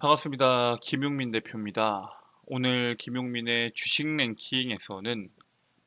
반갑습니다. 김용민 대표입니다. 오늘 김용민의 주식 랭킹에서는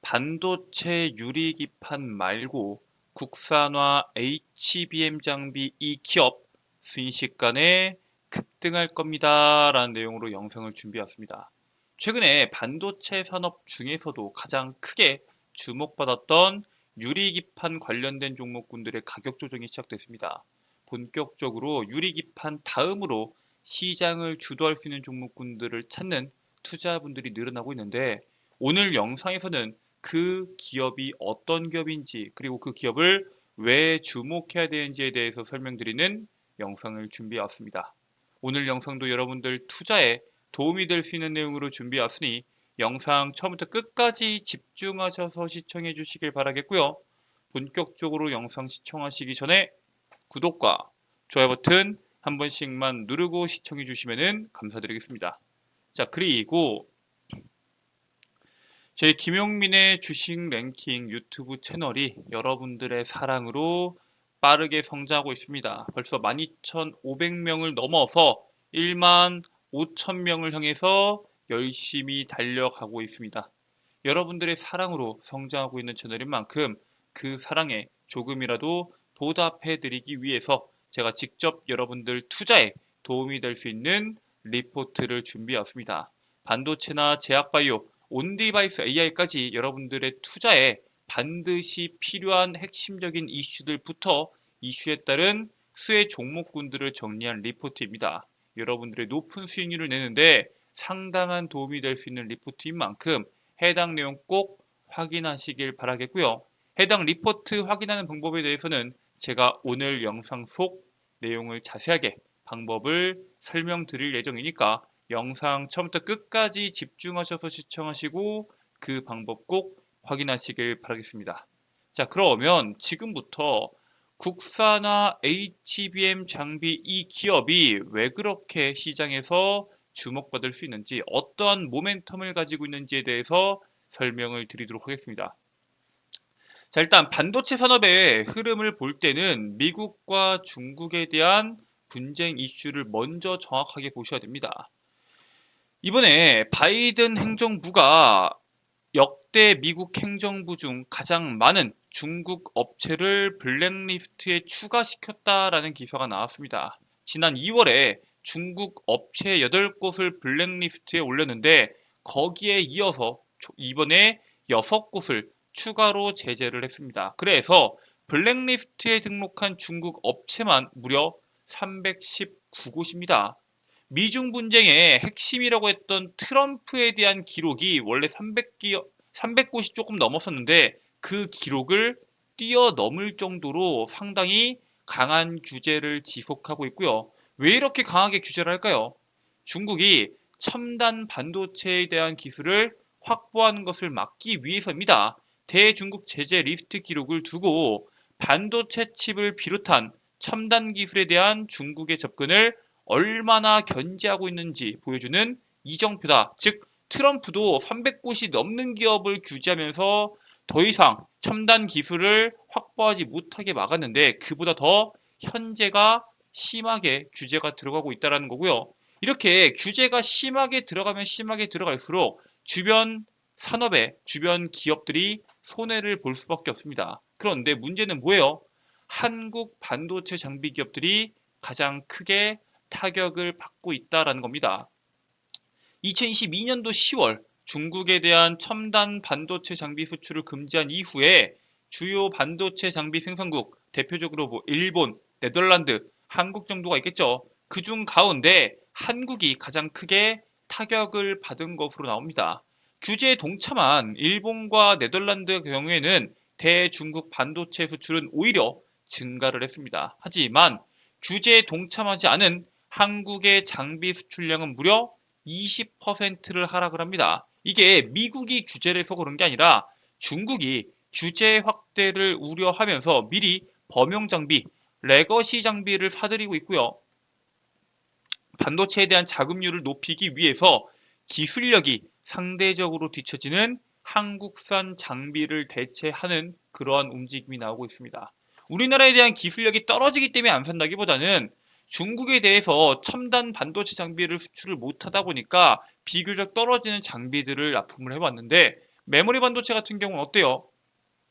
반도체 유리기판 말고 국산화 HBM 장비 이 기업 순식간에 급등할 겁니다. 라는 내용으로 영상을 준비했습니다. 최근에 반도체 산업 중에서도 가장 크게 주목받았던 유리기판 관련된 종목군들의 가격 조정이 시작됐습니다. 본격적으로 유리기판 다음으로 시장을 주도할 수 있는 종목군들을 찾는 투자분들이 늘어나고 있는데 오늘 영상에서는 그 기업이 어떤 기업인지 그리고 그 기업을 왜 주목해야 되는지에 대해서 설명드리는 영상을 준비해 왔습니다. 오늘 영상도 여러분들 투자에 도움이 될 수 있는 내용으로 준비해 왔으니 영상 처음부터 끝까지 집중하셔서 시청해 주시길 바라겠고요. 본격적으로 영상 시청하시기 전에 구독과 좋아요 버튼 한 번씩만 누르고 시청해 주시면 감사드리겠습니다. 자, 그리고 저희 김용민의 주식 랭킹 유튜브 채널이 여러분들의 사랑으로 빠르게 성장하고 있습니다. 벌써 12,500명을 넘어서 1만 5천명을 향해서 열심히 달려가고 있습니다. 여러분들의 사랑으로 성장하고 있는 채널인 만큼 그 사랑에 조금이라도 보답해 드리기 위해서 제가 직접 여러분들 투자에 도움이 될 수 있는 리포트를 준비했습니다. 반도체나 제약바이오, 온디바이스 AI까지 여러분들의 투자에 반드시 필요한 핵심적인 이슈들부터 이슈에 따른 수혜 종목군들을 정리한 리포트입니다. 여러분들의 높은 수익률을 내는데 상당한 도움이 될 수 있는 리포트인 만큼 해당 내용 꼭 확인하시길 바라겠고요. 해당 리포트 확인하는 방법에 대해서는 제가 오늘 영상 속 내용을 자세하게 방법을 설명드릴 예정이니까 영상 처음부터 끝까지 집중하셔서 시청하시고 그 방법 꼭 확인하시길 바라겠습니다. 자, 그러면 지금부터 국산화 HBM 장비 이 기업이 왜 그렇게 시장에서 주목받을 수 있는지 어떠한 모멘텀을 가지고 있는지에 대해서 설명을 드리도록 하겠습니다. 자, 일단 반도체 산업의 흐름을 볼 때는 미국과 중국에 대한 분쟁 이슈를 먼저 정확하게 보셔야 됩니다. 이번에 바이든 행정부가 역대 미국 행정부 중 가장 많은 중국 업체를 블랙리스트에 추가시켰다라는 기사가 나왔습니다. 지난 2월에 중국 업체 8곳을 블랙리스트에 올렸는데 거기에 이어서 이번에 6곳을 추가로 제재를 했습니다. 그래서 블랙리스트에 등록한 중국 업체만 무려 319곳입니다. 미중 분쟁의 핵심이라고 했던 트럼프에 대한 기록이 원래 300기, 300곳이 조금 넘었었는데 그 기록을 뛰어넘을 정도로 상당히 강한 규제를 지속하고 있고요. 왜 이렇게 강하게 규제를 할까요? 중국이 첨단 반도체에 대한 기술을 확보하는 것을 막기 위해서입니다. 대중국 제재 리스트 기록을 두고 반도체 칩을 비롯한 첨단 기술에 대한 중국의 접근을 얼마나 견제하고 있는지 보여주는 이정표다. 즉 트럼프도 300곳이 넘는 기업을 규제하면서 더 이상 첨단 기술을 확보하지 못하게 막았는데 그보다 더 현재가 심하게 규제가 들어가고 있다는 거고요. 이렇게 규제가 심하게 들어가면 심하게 들어갈수록 주변 산업의 주변 기업들이 손해를 볼 수밖에 없습니다. 그런데 문제는 뭐예요? 한국 반도체 장비 기업들이 가장 크게 타격을 받고 있다라는 겁니다. 2022년도 10월 중국에 대한 첨단 반도체 장비 수출을 금지한 이후에 주요 반도체 장비 생산국 대표적으로 뭐 일본, 네덜란드, 한국 정도가 있겠죠. 그중 가운데 한국이 가장 크게 타격을 받은 것으로 나옵니다. 규제에 동참한 일본과 네덜란드 경우에는 대중국 반도체 수출은 오히려 증가를 했습니다. 하지만 규제에 동참하지 않은 한국의 장비 수출량은 무려 20%를 하락을 합니다. 이게 미국이 규제를 해서 그런 게 아니라 중국이 규제 확대를 우려하면서 미리 범용 장비, 레거시 장비를 사들이고 있고요. 반도체에 대한 자금률을 높이기 위해서 기술력이 상대적으로 뒤처지는 한국산 장비를 대체하는 그러한 움직임이 나오고 있습니다. 우리나라에 대한 기술력이 떨어지기 때문에 안 산다기보다는 중국에 대해서 첨단 반도체 장비를 수출을 못하다 보니까 비교적 떨어지는 장비들을 납품을 해왔는데 메모리 반도체 같은 경우는 어때요?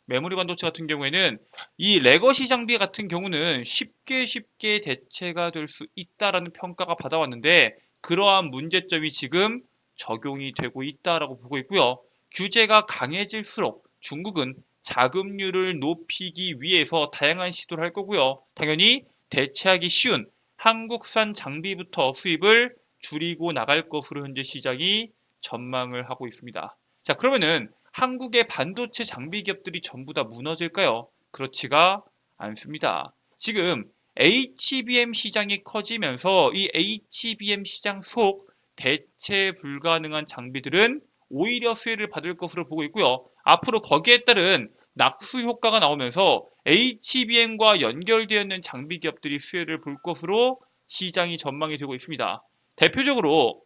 메모리 반도체 같은 경우에는 이 레거시 장비 같은 경우는 쉽게 쉽게 대체가 될 수 있다라는 평가가 받아왔는데 그러한 문제점이 지금 적용이 되고 있다라고 보고 있고요. 규제가 강해질수록 중국은 자금률을 높이기 위해서 다양한 시도를 할 거고요. 당연히 대체하기 쉬운 한국산 장비부터 수입을 줄이고 나갈 것으로 현재 시장이 전망을 하고 있습니다. 자, 그러면은 한국의 반도체 장비 기업들이 전부 다 무너질까요? 그렇지가 않습니다. 지금 HBM 시장이 커지면서 이 HBM 시장 속 대체 불가능한 장비들은 오히려 수혜를 받을 것으로 보고 있고요. 앞으로 거기에 따른 낙수 효과가 나오면서 HBM과 연결되어 있는 장비 기업들이 수혜를 볼 것으로 시장이 전망이 되고 있습니다. 대표적으로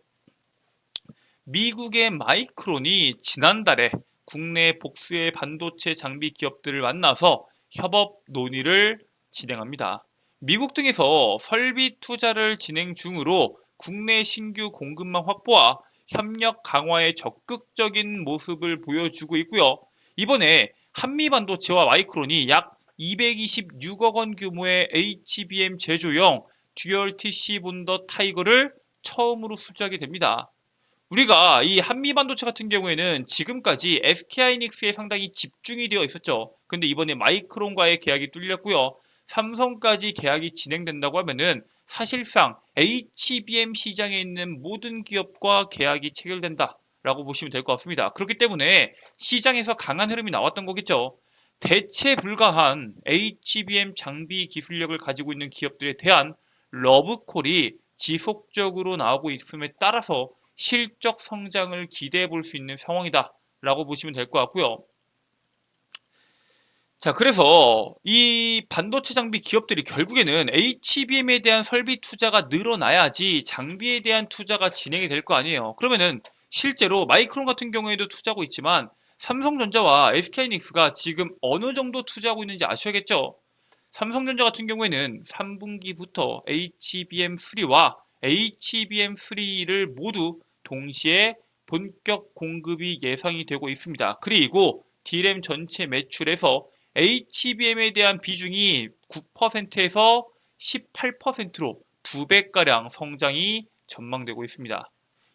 미국의 마이크론이 지난달에 국내 복수의 반도체 장비 기업들을 만나서 협업 논의를 진행합니다. 미국 등에서 설비 투자를 진행 중으로 국내 신규 공급망 확보와 협력 강화에 적극적인 모습을 보여주고 있고요. 이번에 한미 반도체와 마이크론이 약 226억 원 규모의 HBM 제조용 듀얼 TC 본더 타이거를 처음으로 수주하게 됩니다. 우리가 이 한미 반도체 같은 경우에는 지금까지 SK하이닉스에 상당히 집중이 되어 있었죠. 근데 이번에 마이크론과의 계약이 뚫렸고요. 삼성까지 계약이 진행된다고 하면은 사실상 HBM 시장에 있는 모든 기업과 계약이 체결된다 라고 보시면 될 것 같습니다. 그렇기 때문에 시장에서 강한 흐름이 나왔던 거겠죠. 대체 불가한 HBM 장비 기술력을 가지고 있는 기업들에 대한 러브콜이 지속적으로 나오고 있음에 따라서 실적 성장을 기대해 볼 수 있는 상황이다 라고 보시면 될 것 같고요. 자, 그래서 이 반도체 장비 기업들이 결국에는 HBM에 대한 설비 투자가 늘어나야지 장비에 대한 투자가 진행이 될 거 아니에요. 그러면은 실제로 마이크론 같은 경우에도 투자하고 있지만 삼성전자와 SK하이닉스가 지금 어느 정도 투자하고 있는지 아셔야겠죠? 삼성전자 같은 경우에는 3분기부터 HBM3와 HBM3를 모두 동시에 본격 공급이 예상이 되고 있습니다. 그리고 D램 전체 매출에서 HBM에 대한 비중이 9%에서 18%로 2배가량 성장이 전망되고 있습니다.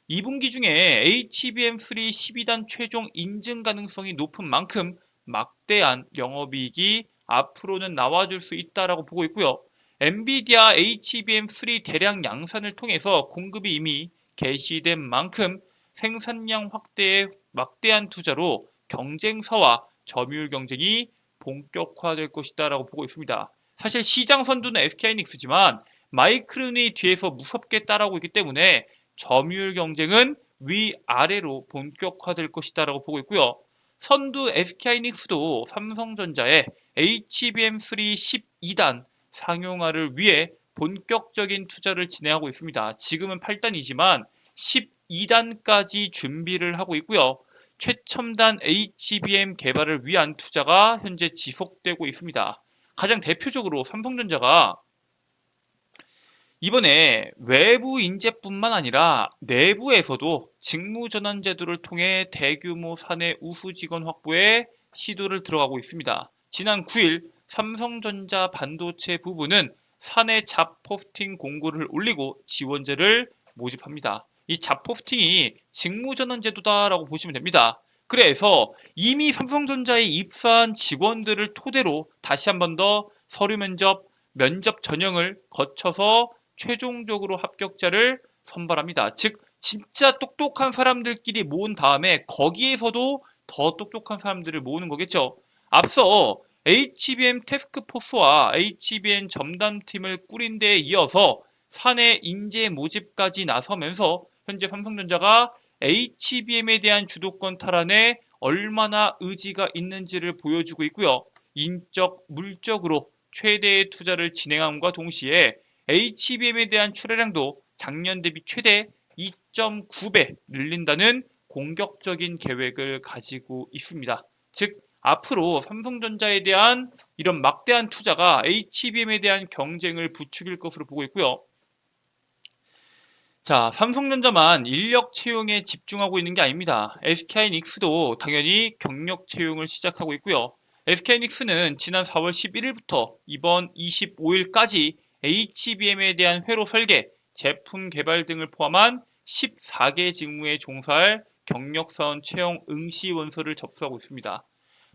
2분기 중에 HBM3 12단 최종 인증 가능성이 높은 만큼 막대한 영업이익이 앞으로는 나와줄 수 있다라고 보고 있고요. 엔비디아 HBM3 대량 양산을 통해서 공급이 이미 개시된 만큼 생산량 확대에 막대한 투자로 경쟁사와 점유율 경쟁이 본격화될 것이다라고 보고 있습니다. 사실 시장 선두는 SK하이닉스지만 마이크론이 뒤에서 무섭게 따라오고 있기 때문에 점유율 경쟁은 위아래로 본격화될 것이다라고 보고 있고요. 선두 SK하이닉스도 삼성전자의 HBM3 12단 상용화를 위해 본격적인 투자를 진행하고 있습니다. 지금은 8단이지만 12단까지 준비를 하고 있고요. 최첨단 HBM 개발을 위한 투자가 현재 지속되고 있습니다. 가장 대표적으로 삼성전자가 이번에 외부 인재뿐만 아니라 내부에서도 직무전환 제도를 통해 대규모 사내 우수 직원 확보에 시도를 들어가고 있습니다. 지난 9일 삼성전자 반도체 부부는 사내 잡 포스팅 공고를 올리고 지원자를 모집합니다. 이 잡 포스팅이 직무전환 제도다라고 보시면 됩니다. 그래서 이미 삼성전자에 입사한 직원들을 토대로 다시 한 번 더 서류 면접, 면접 전형을 거쳐서 최종적으로 합격자를 선발합니다. 즉 진짜 똑똑한 사람들끼리 모은 다음에 거기에서도 더 똑똑한 사람들을 모으는 거겠죠. 앞서 HBM 태스크포스와 HBM 점담팀을 꾸린 데에 이어서 사내 인재 모집까지 나서면서 현재 삼성전자가 HBM에 대한 주도권 탈환에 얼마나 의지가 있는지를 보여주고 있고요. 인적, 물적으로 최대의 투자를 진행함과 동시에 HBM에 대한 출하량도 작년 대비 최대 2.9배 늘린다는 공격적인 계획을 가지고 있습니다. 즉 앞으로 삼성전자에 대한 이런 막대한 투자가 HBM에 대한 경쟁을 부추길 것으로 보고 있고요. 자, 삼성전자만 인력 채용에 집중하고 있는 게 아닙니다. SK하이닉스도 당연히 경력 채용을 시작하고 있고요. SK하이닉스는 지난 4월 11일부터 이번 25일까지 HBM에 대한 회로 설계, 제품 개발 등을 포함한 14개 직무에 종사할 경력사원 채용 응시 원서를 접수하고 있습니다.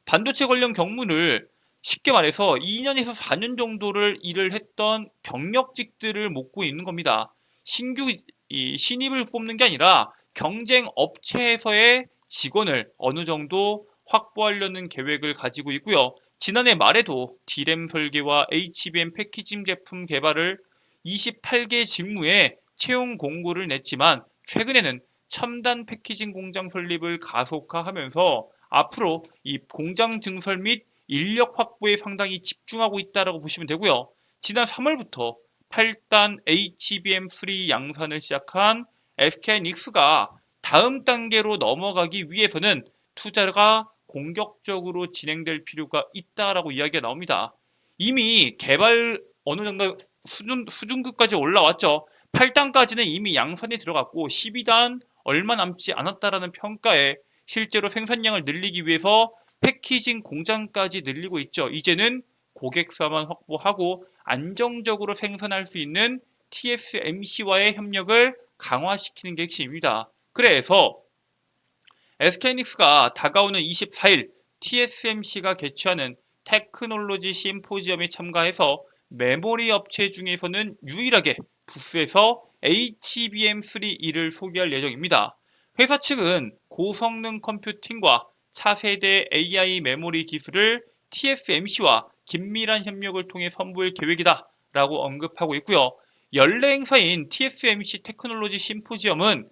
반도체 관련 경무를 쉽게 말해서 2년에서 4년 정도를 일을 했던 경력직들을 목고 있는 겁니다. 신규 이 신입을 뽑는 게 아니라 경쟁 업체에서의 직원을 어느 정도 확보하려는 계획을 가지고 있고요. 지난해 말에도 D램 설계와 HBM 패키징 제품 개발을 28개 직무에 채용 공고를 냈지만 최근에는 첨단 패키징 공장 설립을 가속화하면서 앞으로 이 공장 증설 및 인력 확보에 상당히 집중하고 있다라고 보시면 되고요. 지난 3월부터 8단 HBM3 양산을 시작한 SK닉스가 다음 단계로 넘어가기 위해서는 투자가 공격적으로 진행될 필요가 있다라고 이야기가 나옵니다. 이미 개발 어느 정도 수준, 수준급까지 올라왔죠. 8단까지는 이미 양산에 들어갔고 12단 얼마 남지 않았다라는 평가에 실제로 생산량을 늘리기 위해서 패키징 공장까지 늘리고 있죠. 이제는 고객사만 확보하고 안정적으로 생산할 수 있는 TSMC와의 협력을 강화시키는 게 핵심입니다. 그래서 SK닉스가 다가오는 24일 TSMC가 개최하는 테크놀로지 심포지엄에 참가해서 메모리 업체 중에서는 유일하게 부스에서 HBM3E를 소개할 예정입니다. 회사 측은 고성능 컴퓨팅과 차세대 AI 메모리 기술을 TSMC와 긴밀한 협력을 통해 선보일 계획이다 라고 언급하고 있고요. 연례 행사인 TSMC 테크놀로지 심포지엄은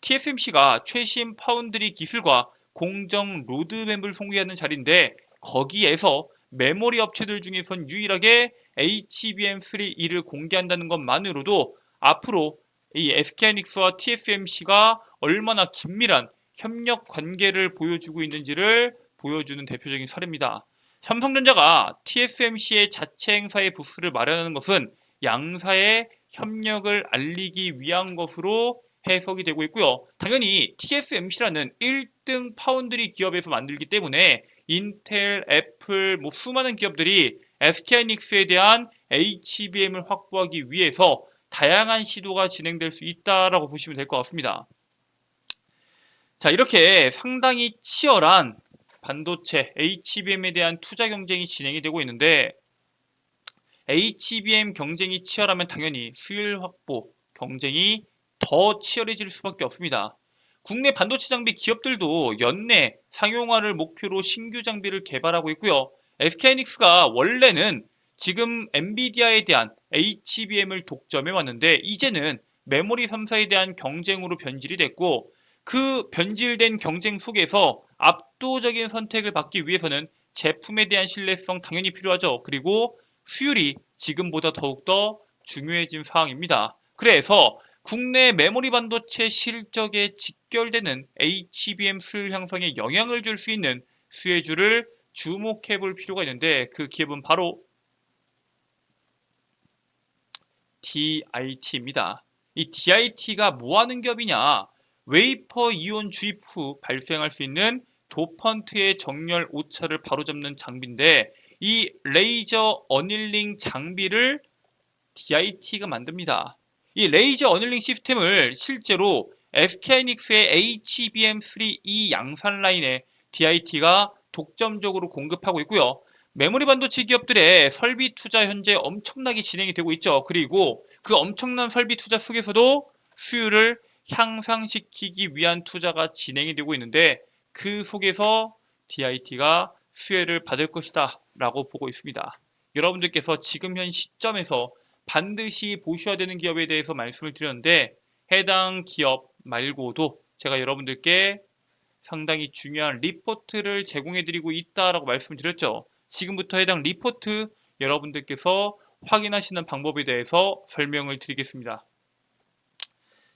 TSMC가 최신 파운드리 기술과 공정 로드맵을 소개하는 자리인데 거기에서 메모리 업체들 중에선 유일하게 HBM3E를 공개한다는 것만으로도 앞으로 이 SK하이닉스와 TSMC가 얼마나 긴밀한 협력 관계를 보여주고 있는지를 보여주는 대표적인 사례입니다. 삼성전자가 TSMC의 자체 행사에 부스를 마련하는 것은 양사의 협력을 알리기 위한 것으로 해석이 되고 있고요. 당연히 TSMC라는 1등 파운드리 기업에서 만들기 때문에 인텔, 애플, 뭐 수많은 기업들이 SK하이닉스에 대한 HBM을 확보하기 위해서 다양한 시도가 진행될 수 있다라고 보시면 될 것 같습니다. 자, 이렇게 상당히 치열한 반도체 HBM에 대한 투자 경쟁이 진행이 되고 있는데 HBM 경쟁이 치열하면 당연히 수율 확보 경쟁이 더 치열해질 수밖에 없습니다. 국내 반도체 장비 기업들도 연내 상용화를 목표로 신규 장비를 개발하고 있고요. SK하이닉스가 원래는 지금 엔비디아에 대한 HBM을 독점해 왔는데 이제는 메모리 3사에 대한 경쟁으로 변질이 됐고 그 변질된 경쟁 속에서 압도적인 선택을 받기 위해서는 제품에 대한 신뢰성 당연히 필요하죠. 그리고 수율이 지금보다 더욱더 중요해진 상황입니다. 그래서 국내 메모리 반도체 실적에 직결되는 HBM 수율 향상에 영향을 줄 수 있는 수혜주를 주목해 볼 필요가 있는데 그 기업은 바로 DIT입니다. 이 DIT가 뭐 하는 기업이냐? 웨이퍼 이온 주입 후 발생할 수 있는 도펀트의 정렬 오차를 바로잡는 장비인데 이 레이저 어닐링 장비를 DIT가 만듭니다. 이 레이저 어닐링 시스템을 실제로 SK하이닉스의 HBM3E 양산 라인에 DIT가 독점적으로 공급하고 있고요. 메모리 반도체 기업들의 설비 투자 현재 엄청나게 진행이 되고 있죠. 그리고 그 엄청난 설비 투자 속에서도 수율을 향상시키기 위한 투자가 진행이 되고 있는데 그 속에서 DIT가 수혜를 받을 것이다 라고 보고 있습니다. 여러분들께서 지금 현 시점에서 반드시 보셔야 되는 기업에 대해서 말씀을 드렸는데 해당 기업 말고도 제가 여러분들께 상당히 중요한 리포트를 제공해 드리고 있다라고 말씀을 드렸죠. 지금부터 해당 리포트 여러분들께서 확인하시는 방법에 대해서 설명을 드리겠습니다.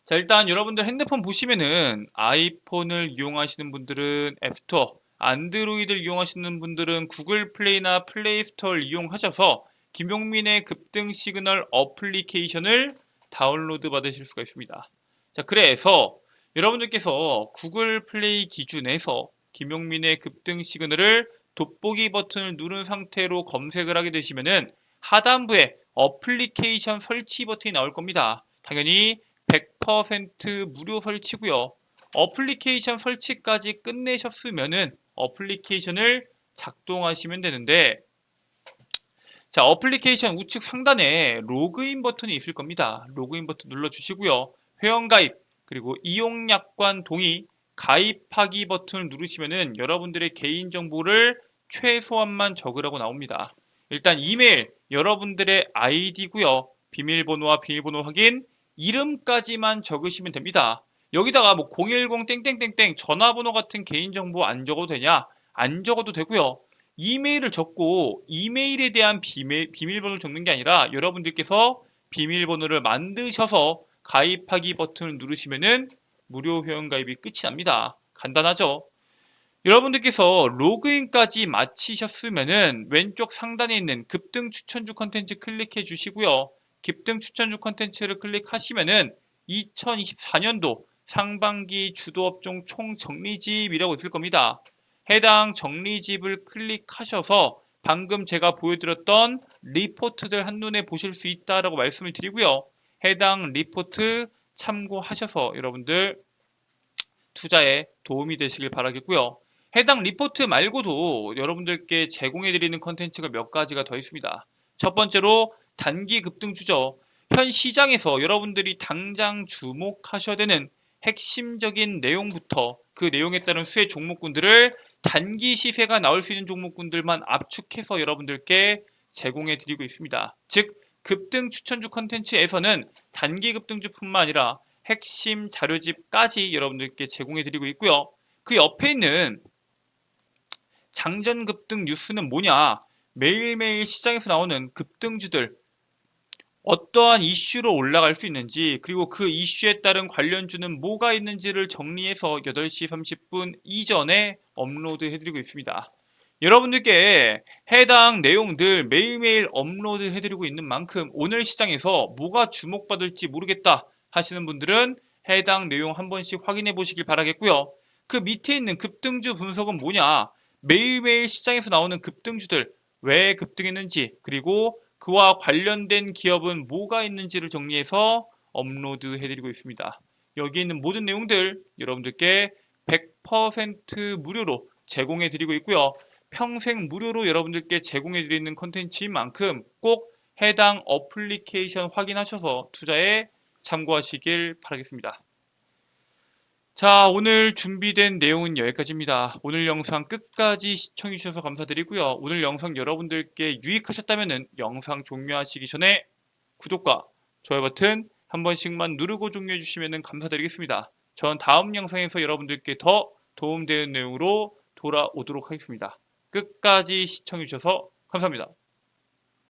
자, 일단 여러분들 핸드폰 보시면은 아이폰을 이용하시는 분들은 앱스토어, 안드로이드를 이용하시는 분들은 구글 플레이나 플레이 스토어를 이용하셔서 김용민의 급등 시그널 어플리케이션을 다운로드 받으실 수가 있습니다. 자, 그래서 여러분들께서 구글 플레이 기준에서 김용민의 급등 시그널을 돋보기 버튼을 누른 상태로 검색을 하게 되시면은 하단부에 어플리케이션 설치 버튼이 나올 겁니다. 당연히 100% 무료 설치고요. 어플리케이션 설치까지 끝내셨으면은 어플리케이션을 작동하시면 되는데 자 어플리케이션 우측 상단에 로그인 버튼이 있을 겁니다. 로그인 버튼 눌러주시고요. 회원가입 그리고 이용약관 동의 가입하기 버튼을 누르시면은 여러분들의 개인정보를 최소한만 적으라고 나옵니다. 일단 이메일 여러분들의 아이디고요. 비밀번호와 비밀번호 확인 이름까지만 적으시면 됩니다. 여기다가 뭐 010 땡땡땡땡 전화번호 같은 개인정보 안 적어도 되냐? 안 적어도 되고요. 이메일을 적고 이메일에 대한 비밀, 비밀번호를 적는 게 아니라 여러분들께서 비밀번호를 만드셔서 가입하기 버튼을 누르시면은 무료 회원 가입이 끝이 납니다. 간단하죠? 여러분들께서 로그인까지 마치셨으면은 왼쪽 상단에 있는 급등 추천주 컨텐츠 클릭해 주시고요. 급등 추천주 컨텐츠를 클릭하시면은 2024년도 상반기 주도업종 총 정리집이라고 있을 겁니다. 해당 정리집을 클릭하셔서 방금 제가 보여드렸던 리포트들 한눈에 보실 수 있다라고 말씀을 드리고요. 해당 리포트 참고하셔서 여러분들 투자에 도움이 되시길 바라겠고요. 해당 리포트 말고도 여러분들께 제공해드리는 컨텐츠가 몇 가지가 더 있습니다. 첫 번째로 단기 급등주죠. 현 시장에서 여러분들이 당장 주목하셔야 되는 핵심적인 내용부터 그 내용에 따른 수혜 종목군들을 단기 시세가 나올 수 있는 종목군들만 압축해서 여러분들께 제공해 드리고 있습니다. 즉 급등 추천주 컨텐츠에서는 단기 급등주뿐만 아니라 핵심 자료집까지 여러분들께 제공해 드리고 있고요. 그 옆에 있는 장전 급등 뉴스는 뭐냐? 매일매일 시장에서 나오는 급등주들 어떠한 이슈로 올라갈 수 있는지 그리고 그 이슈에 따른 관련주는 뭐가 있는지를 정리해서 8시 30분 이전에 업로드 해드리고 있습니다. 여러분들께 해당 내용들 매일매일 업로드 해드리고 있는 만큼 오늘 시장에서 뭐가 주목받을지 모르겠다 하시는 분들은 해당 내용 한 번씩 확인해 보시길 바라겠고요. 그 밑에 있는 급등주 분석은 뭐냐? 매일매일 시장에서 나오는 급등주들 왜 급등했는지 그리고 그와 관련된 기업은 뭐가 있는지를 정리해서 업로드 해드리고 있습니다. 여기 있는 모든 내용들 여러분들께 100% 무료로 제공해 드리고 있고요. 평생 무료로 여러분들께 제공해 드리는 컨텐츠인 만큼 꼭 해당 어플리케이션 확인하셔서 투자에 참고하시길 바라겠습니다. 자, 오늘 준비된 내용은 여기까지입니다. 오늘 영상 끝까지 시청해 주셔서 감사드리고요. 오늘 영상 여러분들께 유익하셨다면 영상 종료하시기 전에 구독과 좋아요 버튼 한 번씩만 누르고 종료해 주시면 감사드리겠습니다. 전 다음 영상에서 여러분들께 더 도움되는 내용으로 돌아오도록 하겠습니다. 끝까지 시청해 주셔서 감사합니다.